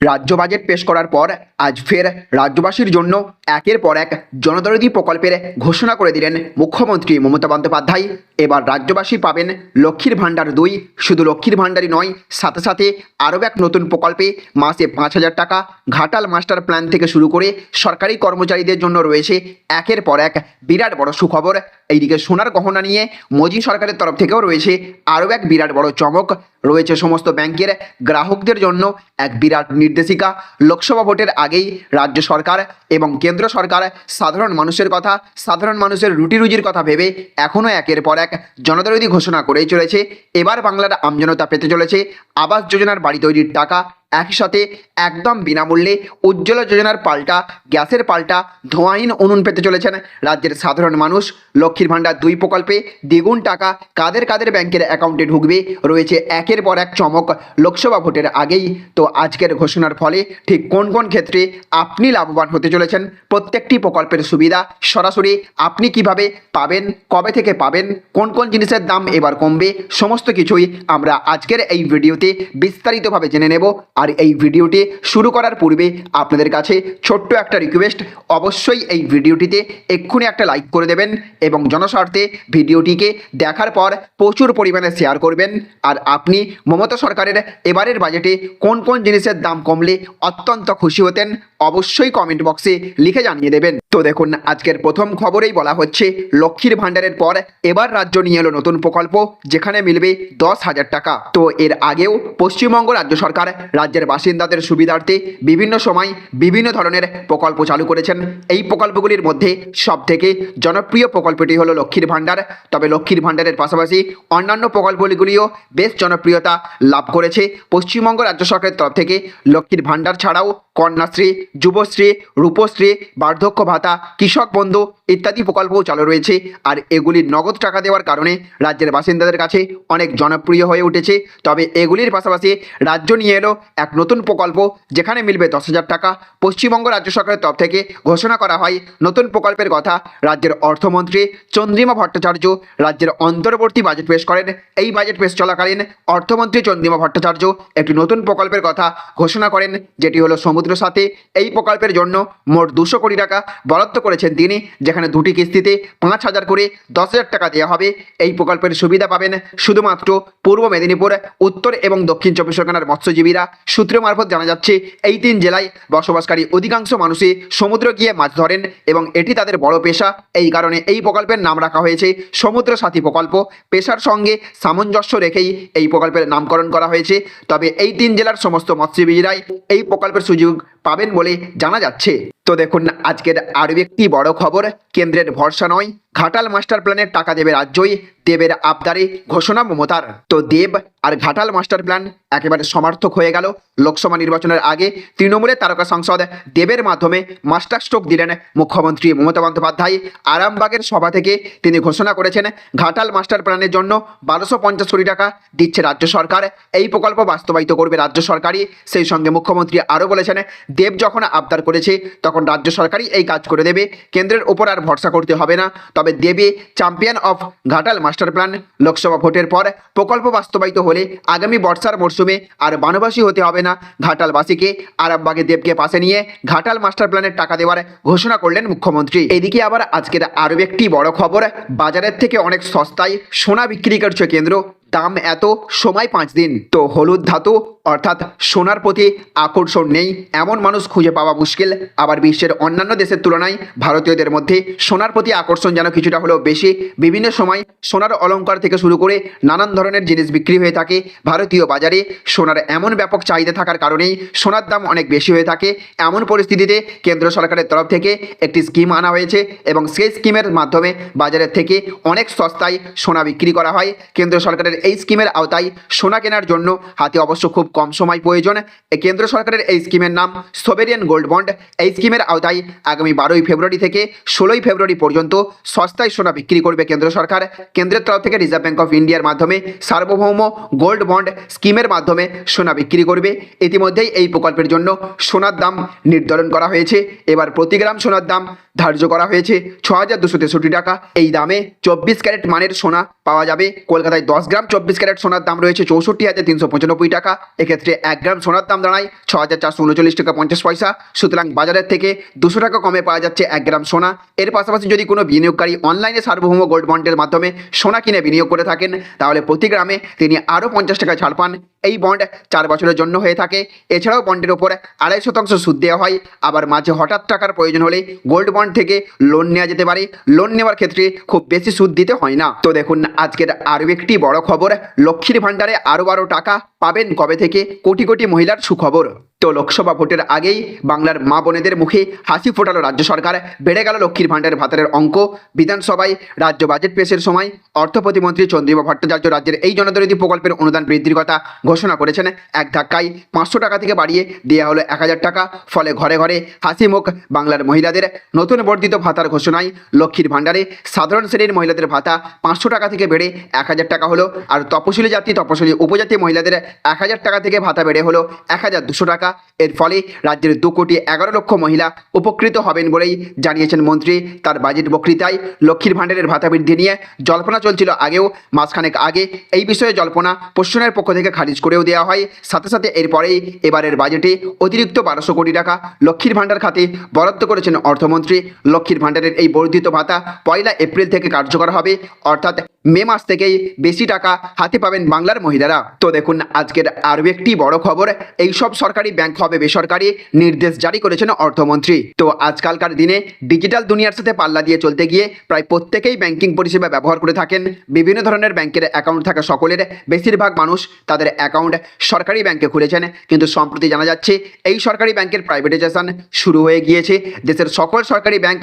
রাজ্য বাজেট পেশ করার পর আজ ফের রাজ্যবাসীর জন্য একের পর এক জনদরদি প্রকল্পের ঘোষণা করে দিলেন মুখ্যমন্ত্রী মমতা বন্দ্যোপাধ্যায়। এবার রাজ্যবাসী পাবেন লক্ষ্মীর ভাণ্ডার দুই। শুধু লক্ষ্মীর ভাণ্ডারই নয়, সাথে সাথে আরও এক নতুন প্রকল্পে মাসে পাঁচ হাজার টাকা ঘাটাল মাস্টার প্ল্যান থেকে শুরু করে সরকারি কর্মচারীদের জন্য রয়েছে একের পর এক বিরাট বড় সুখবর। এইদিকে সোনার গহনা নিয়ে মোদী সরকারের তরফ থেকেও রয়েছে আরও এক বিরাট বড় চমক। রয়েছে সমস্ত ব্যাংকের গ্রাহকদের জন্য এক বিরাট নির্দেশিকা, লোকসভা ভোটের আগেই রাজ্য সরকার এবং কেন্দ্র সরকার সাধারণ মানুষের কথা, সাধারণ মানুষের রুটি রুজির কথা ভেবে এখনও একের পর এক জনদরদি ঘোষণা করেই চলেছে। এবার বাংলার আমজনতা পেতে চলেছে। আবাস যোজনার বাড়ি তৈরির টাকা একই সাথে একদম বিনামূল্যে উজ্জ্বলা যোজনার পাল্টা, গ্যাসের পাল্টা ধোঁয়াহীন উনুন পেতে চলেছেন রাজ্যের সাধারণ মানুষ। লক্ষ্মীর ভাণ্ডার দুই প্রকল্পে দ্বিগুণ টাকা কাদের কাদের ব্যাংকের অ্যাকাউন্টে ঢুকবে? রয়েছে একের পর এক চমক লোকসভা ভোটের আগেই। তো আজকের ঘোষণার ফলে ঠিক কোন কোন ক্ষেত্রে আপনি লাভবান হতে চলেছেন? প্রত্যেকটি প্রকল্পের সুবিধা সরাসরি আপনি কীভাবে পাবেন? কবে থেকে পাবেন? কোন কোন জিনিসের দাম এবার কমবে? সমস্ত কিছুই আমরা আজকের এই ভিডিওতে বিস্তারিতভাবে জেনে নেব। আর এই ভিডিওটি শুরু করার পূর্বে আপনাদের কাছে ছোট্ট একটা রিকোয়েস্ট অবশ্যই এই ভিডিওটিতে এক্ষুনি একটা লাইক করে দেবেন এবং জনস্বার্থে ভিডিওটিকে দেখার পর প্রচুর পরিমাণে শেয়ার করবেন। আর আপনি মমতা সরকারের এবারের বাজেটে কোন কোন জিনিসের দাম কমলে অত্যন্ত খুশি হতেন অবশ্যই কমেন্ট বক্সে লিখে জানিয়ে দেবেন। তো দেখুন, আজকের প্রথম খবরেই বলা হচ্ছে, লক্ষ্মীর ভাণ্ডারের পর এবার রাজ্য নিয়ে এলো নতুন প্রকল্প, যেখানে মিলবে দশ হাজার টাকা। তো এর আগেও পশ্চিমবঙ্গ রাজ্য সরকার রাজ্যের বাসিন্দাদের সুবিধার্থে বিভিন্ন সময় বিভিন্ন ধরনের প্রকল্প চালু করেছেন। এই প্রকল্পগুলির মধ্যে সব থেকে জনপ্রিয় প্রকল্পটি হলো লক্ষ্মীর ভাণ্ডার। তবে লক্ষ্মীর ভাণ্ডারের পাশাপাশি অন্যান্য প্রকল্পগুলিও বেশ জনপ্রিয়তা লাভ করেছে। পশ্চিমবঙ্গ রাজ্য সরকারের তরফ থেকে লক্ষ্মীর ভাণ্ডার ছাড়াও কন্যাশ্রী যুবশ্রী, রূপশ্রী, বার্ধক্য ভাতা, কৃষক বন্ধু ইত্যাদি প্রকল্পও চালু রয়েছে। আর এগুলির নগদ টাকা দেওয়ার কারণে রাজ্যের বাসিন্দাদের কাছে অনেক জনপ্রিয় হয়ে উঠেছে। তবে এগুলির পাশাপাশি রাজ্য নিয়ে এলো এক নতুন প্রকল্প, যেখানে মিলবে দশ হাজার টাকা। পশ্চিমবঙ্গ রাজ্য সরকারের তরফ থেকে ঘোষণা করা হয়, নতুন প্রকল্পের কথা রাজ্যের অর্থমন্ত্রী চন্দ্রিমা ভট্টাচার্য রাজ্যের অন্তর্বর্তী বাজেট পেশ করেন। এই বাজেট পেশ চলাকালীন অর্থমন্ত্রী চন্দ্রিমা ভট্টাচার্য একটি নতুন প্রকল্পের কথা ঘোষণা করেন, যেটি হলো সমুদ্র সাথে এই প্রকল্পের জন্য মোট দুশো কোটি টাকা বরাদ্দ করেছেন তিনি, যেখানে দুটি কিস্তিতে পাঁচ হাজার করে দশ হাজার টাকা দেওয়া হবে। এই প্রকল্পের সুবিধা পাবেন শুধুমাত্র পূর্ব মেদিনীপুর, উত্তর এবং দক্ষিণ চব্বিশ পরগনার মৎস্যজীবীরা। সূত্র মারফত জানা যাচ্ছে, এই তিন জেলায় বসবাসকারী অধিকাংশ মানুষই সমুদ্র গিয়ে মাছ ধরেন এবং এটি তাদের বড় পেশা। এই কারণে এই প্রকল্পের নাম রাখা হয়েছে সমুদ্র সাথী প্রকল্প। পেশার সঙ্গে সামঞ্জস্য রেখেই এই প্রকল্পের নামকরণ করা হয়েছে। তবে এই তিন জেলার সমস্ত মৎস্যজীবীরাই এই প্রকল্পের সুযোগ পাবেন বলে জানা যাচ্ছে। তো দেখুন, আজকের আরও একটি বড় খবর। কেন্দ্রের ভরসা নয়, ঘাটাল মাস্টার প্ল্যানের টাকা দেবে রাজ্যই, দেবের আবদারে ঘোষণা মমতার। তো দেব আর ঘাটাল মাস্টার প্ল্যান একেবারে সমার্থক হয়ে গেল। লোকসভা নির্বাচনের আগে তৃণমূলের তারকা সংসদ দেবের মাধ্যমে মাস্টার স্ট্রোক দিলেন মুখ্যমন্ত্রী মমতা বন্দ্যোপাধ্যায়। আরামবাগের সভা থেকে তিনি ঘোষণা করেছেন, ঘাটাল মাস্টার প্ল্যানের জন্য বারোশো পঞ্চাশ কোটি টাকা দিচ্ছে রাজ্য সরকার। এই প্রকল্প বাস্তবায়িত করবে রাজ্য সরকারই। সেই সঙ্গে মুখ্যমন্ত্রী আরও বলেছেন, দেব যখন আবদার করেছে, তখন রাজ্য সরকারই এই কাজ করে দেবে, কেন্দ্রের উপর আর ভরসা করতে হবে না। তবে দেবে champion of Ghatal master plan. Lok Sabha ভোটের পর প্রকল্প বাস্তবায়িত হলে আগামী বর্ষার মরশুমে আর বানবাসী হতে হবে না। ঘাটালবাসীকে আরামবাগে দেবকে পাশে নিয়ে ঘাটাল মাস্টার প্ল্যানের টাকা দেওয়ার ঘোষণা করলেন মুখ্যমন্ত্রী। এদিকে আবার আজকের আরও একটি বড় খবর, বাজারের থেকে অনেক সস্তায় সোনা বিক্রি করছে কেন্দ্র। দাম এত, সময় পাঁচ দিন। তো হলুদ ধাতু, অর্থাৎ সোনার প্রতি আকর্ষণ নেই, এমন মানুষ খুঁজে পাওয়া মুশকিল। আবার বিশ্বের অন্যান্য দেশের তুলনায় ভারতীয়দের মধ্যে সোনার প্রতি আকর্ষণ যেন কিছুটা হলেও বেশি। বিভিন্ন সময় সোনার অলঙ্কার থেকে শুরু করে নানান ধরনের জিনিস বিক্রি হয়ে থাকে। ভারতীয় বাজারে সোনার এমন ব্যাপক চাহিদা থাকার কারণেই সোনার দাম অনেক বেশি হয়ে থাকে। এমন পরিস্থিতিতে কেন্দ্র সরকারের তরফ থেকে একটি স্কিম আনা হয়েছে এবং সেই স্কিমের মাধ্যমে বাজারের থেকে অনেক সস্তায় সোনা বিক্রি করা হয়। কেন্দ্র সরকারের এই স্কিমের আওতায় সোনা কেনার জন্য হাতে অবশ্য খুব কম সময় প্রয়োজন। কেন্দ্র সরকারের এই স্কিমের নাম সোবেরিয়ান গোল্ড বন্ড। এই স্কিমের আওতায় আগামী বারোই ফেব্রুয়ারি থেকে ষোলোই ফেব্রুয়ারি পর্যন্ত সস্তায় সোনা বিক্রি করবে কেন্দ্র সরকার। কেন্দ্রের তরফ থেকে রিজার্ভ ব্যাঙ্ক অফ ইন্ডিয়ার মাধ্যমে সার্বভৌম গোল্ড বন্ড স্কিমের মাধ্যমে সোনা বিক্রি করবে। ইতিমধ্যেই এই প্রকল্পের জন্য সোনার দাম নির্ধারণ করা হয়েছে। এবার প্রতি গ্রাম সোনার দাম ধার্য করা হয়েছে ছ হাজার দুশো টাকা। এই দামে চব্বিশ ক্যারেট মানের সোনা পাওয়া যাবে। কলকাতায় দশ গ্রাম চব্বিশ ক্যারেট সোনার দাম রয়েছে চৌষট্টি হাজার তিনশো পঁচানব্বই টাকা। এক্ষেত্রে এক গ্রাম সোনার দাম দাঁড়ায় ছ হাজার চারশো উনচল্লিশ টাকা পঞ্চাশ পয়সা। সুতরাং বাজারের থেকে দুশো টাকা কমে পাওয়া যাচ্ছে এক গ্রাম সোনা। এর পাশাপাশি যদি কোনো বিনিয়োগকারী অনলাইনে সার্বভৌম গোল্ড বন্ডের মাধ্যমে সোনা কিনে বিনিয়োগ করে থাকেন, তাহলে প্রতি গ্রামে তিনি আরও পঞ্চাশ টাকা ছাড় পান। এই বন্ড চার বছরের জন্য হয়ে থাকে। এছাড়াও বন্ডের ওপর আড়াই শতাংশ সুদ দেওয়া হয়। আবার মাঝে হঠাৎ টাকার প্রয়োজন হলে গোল্ড বন্ড থেকে লোন নেওয়া যেতে পারে। লোন নেওয়ার ক্ষেত্রে খুব বেশি সুদ দিতে হয় না। তো দেখুন, আজকের আরও একটি বড় খবর। লক্ষ্মীর ভাণ্ডারে আরও বারো টাকা পাবেন কবে থেকে? কোটি কোটি মহিলার সুখবর। তো লোকসভা ভোটের আগেই বাংলার মা বোনেদের মুখে হাসি ফোটালো রাজ্য সরকার। বেড়ে গেল লক্ষ্মীর ভাণ্ডারের ভাতারের অঙ্ক। বিধানসভায় রাজ্য বাজেট পেশের সময় অর্থ প্রতিমন্ত্রী চন্দ্রিমা ভট্টাচার্য রাজ্যের এই জনদরিদ্র প্রকল্পের অনুদান বৃদ্ধির কথা ঘোষণা করেছেন। এক ধাক্কায় পাঁচশো টাকা থেকে বাড়িয়ে দেওয়া হলো এক হাজার টাকা। ফলে ঘরে ঘরে হাসি মুখ বাংলার মহিলাদের। নতুন বর্ধিত ভাতার ঘোষণায় লক্ষ্মীর ভাণ্ডারে সাধারণ শ্রেণির মহিলাদের ভাতা পাঁচশো টাকা থেকে বেড়ে এক হাজার টাকা হলো। আর তপশিলি জাতি, তপশিলি উপজাতি মহিলাদের এক হাজার টাকা থেকে ভাতা বেড়ে হলো এক হাজার দুশো টাকা। এর ফলে রাজ্যের দু কোটি এগারো লক্ষ মহিলা উপকৃত হবেন বলেই জানিয়েছেন মন্ত্রী। তার বাজেট বক্তৃতায় লক্ষ্মীর ভাণ্ডারের ভাতা বৃদ্ধি নিয়ে জল্পনা চলছিল আগেও। মাসখানেক আগে এই বিষয়ে জল্পনা প্রশ্নের পক্ষ থেকে খারিজ করেও দেওয়া হয়। সাথে সাথে এরপরেই এবারের বাজেটে অতিরিক্ত বারোশো কোটি টাকা লক্ষ্মীর ভাণ্ডার খাতে বরাদ্দ করেছেন অর্থমন্ত্রী। লক্ষ্মীর ভাণ্ডারের এই বর্ধিত ভাতা পয়লা এপ্রিল থেকে কার্যকর হবে। অর্থাৎ মে মাস থেকেই বেশি টাকা হাতে পাবেন বাংলার মহিলারা। তো দেখুন আজকের আরও একটি বড় খবর। এইসব সরকারি ব্যাংক হবে বেসরকারি নির্দেশ জারি করেছেন অর্থমন্ত্রী। তো আজকালকার দিনে ডিজিটাল দুনিয়ার সাথে পাল্লা দিয়ে চলতে গিয়ে প্রায় প্রত্যেকেই ব্যাংকিং পরিষেবা ব্যবহার করে থাকেন। বিভিন্ন ধরনের ব্যাংকের অ্যাকাউন্ট থাকা সকলের বেশিরভাগ মানুষ তাদের অ্যাকাউন্ট সরকারি ব্যাংকে খুলেছেন। কিন্তু সম্প্রতি জানা যাচ্ছে, এই সরকারি ব্যাংকের প্রাইভেটাইজেশন শুরু হয়ে গিয়েছে। দেশের সকল সরকারি ব্যাংক,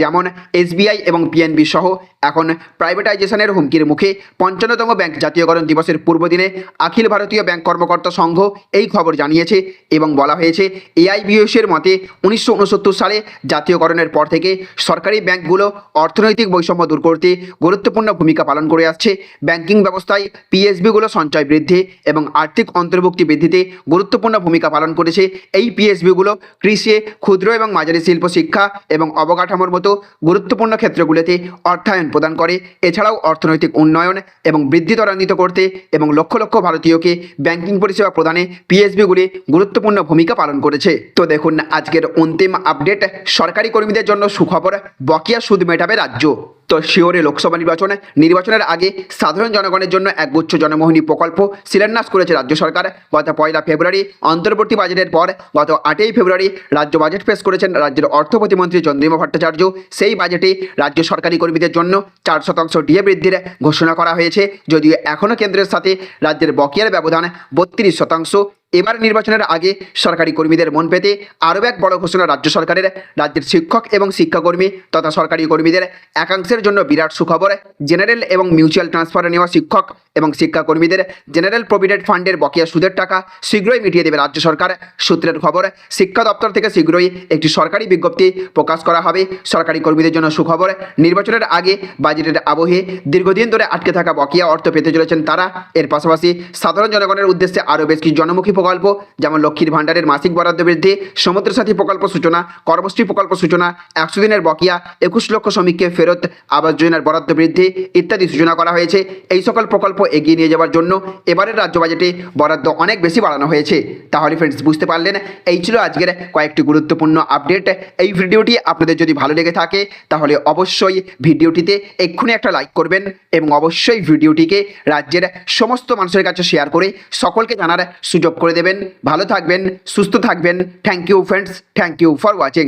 যেমন এসবিআই এবং পিএনবি সহ, এখন প্রাইভেটাইজেশনের হুমকির মুখে পঞ্চান্নতম ব্যাংক জাতীয়করণ দিবসের পূর্বদিনে অখিল ভারতীয় ব্যাংক কর্মকর্তা সংঘ এই খবর জানিয়েছে। এবং বলা হয়েছে, এআইবিএসের মতে উনিশশো উনসত্তর সালে জাতীয়করণের পর থেকে সরকারি ব্যাংকগুলো অর্থনৈতিক বৈষম্য দূর করতে গুরুত্বপূর্ণ ভূমিকা পালন করে আসছে। ব্যাংকিং ব্যবস্থায় পিএসবিগুলো সঞ্চয় বৃদ্ধি এবং আর্থিক অন্তর্ভুক্তি বৃদ্ধিতে গুরুত্বপূর্ণ ভূমিকা পালন করেছে। এই পিএসবিগুলো কৃষি, ক্ষুদ্র এবং মাঝারি শিল্প, শিক্ষা এবং অবকাঠামোর মতো গুরুত্বপূর্ণ ক্ষেত্রগুলোতে অর্থায়ন প্রদান করে। এছাড়াও অর্থনৈতিক উন্নয়ন এবং বৃদ্ধি ত্বরান্বিত করতে এবং লক্ষ লক্ষ ভারতীয়কে ব্যাংকিং পরিষেবা প্রদানে পিএসবিগুলি গুরুত্বপূর্ণ ভূমিকা পালন করেছে। তো দেখুন, আজকের অন্তিম আপডেট সরকারি কর্মীদের জন্য সুখবর বকেয়া সুদ মেটাবে রাজ্য। তো শিওরে লোকসভা নির্বাচন, নির্বাচনের আগে সাধারণ জনগণের জন্য এক গুচ্ছ জনমোহিনী প্রকল্প শিলান্যাস করেছে রাজ্য সরকার। গত পয়লা ফেব্রুয়ারি, অন্তর্বর্তী বাজেটের পর গত আটই ফেব্রুয়ারি রাজ্য বাজেট পেশ করেছেন রাজ্যের অর্থ প্রতিমন্ত্রী চন্দ্রিমা ভট্টাচার্য। সেই বাজেটে রাজ্য সরকারি কর্মীদের জন্য চার শতাংশ ডিএ বৃদ্ধির ঘোষণা করা হয়েছে। যদিও এখনও কেন্দ্রের সাথে রাজ্যের বকেয়ার ব্যবধান বত্রিশ শতাংশ। এবার নির্বাচনের আগে সরকারি কর্মীদের মন পেতে আরও এক বড় ঘোষণা রাজ্য সরকারের। রাজ্যের শিক্ষক এবং শিক্ষাকর্মী তথা সরকারি কর্মীদের একাংশের জন্য বিরাট সুখবর। জেনারেল এবং মিউচুয়াল ট্রান্সফারে নেওয়া শিক্ষক এবং শিক্ষাকর্মীদের জেনারেল প্রভিডেন্ট ফান্ডের বকেয়া সুদের টাকা শীঘ্রই মিটিয়ে দেবে রাজ্য সরকার। সূত্রের খবর, শিক্ষা দপ্তর থেকে শীঘ্রই একটি সরকারি বিজ্ঞপ্তি প্রকাশ করা হবে। সরকারি কর্মীদের জন্য সুখবর, নির্বাচনের আগে বাজেটের আবহে দীর্ঘদিন ধরে আটকে থাকা বকেয়া অর্থ পেতে চলেছেন তারা। এর পাশাপাশি সাধারণ জনগণের উদ্দেশ্যে আরও বেশ কিছু জনমুখী প্রকল্প, যেমন লক্ষ্মীর ভাণ্ডারের মাসিক বরাদ্দ বৃদ্ধি, সমুদ্র সাথী প্রকল্প সূচনা, কর্মশ্রী প্রকল্প সূচনা, একশো দিনের বকেয়া, একুশ লক্ষ শ্রমিককে ফেরত আবাস যোজনার বরাদ্দ বৃদ্ধি ইত্যাদি সূচনা করা হয়েছে। এই সকল প্রকল্প এগিয়ে নিয়ে যাওয়ার জন্য এবারের রাজ্য বাজেটে বরাদ্দ অনেক বেশি বাড়ানো হয়েছে। তাহলে ফ্রেন্ডস বুঝতে পারলেন? এই ছিল আজকের কয়েকটি গুরুত্বপূর্ণ আপডেট এই ভিডিওটি আপনাদের যদি ভালো লেগে থাকে, তাহলে অবশ্যই ভিডিওটিতে এক্ষুনি একটা লাইক করবেন এবং অবশ্যই ভিডিওটিকে রাজ্যের সমস্ত মানুষের কাছে শেয়ার করে সকলকে জানার সুযোগ করে দেবেন। ভালো থাকবেন সুস্থ থাকবেন। Thank you friends thank you for watching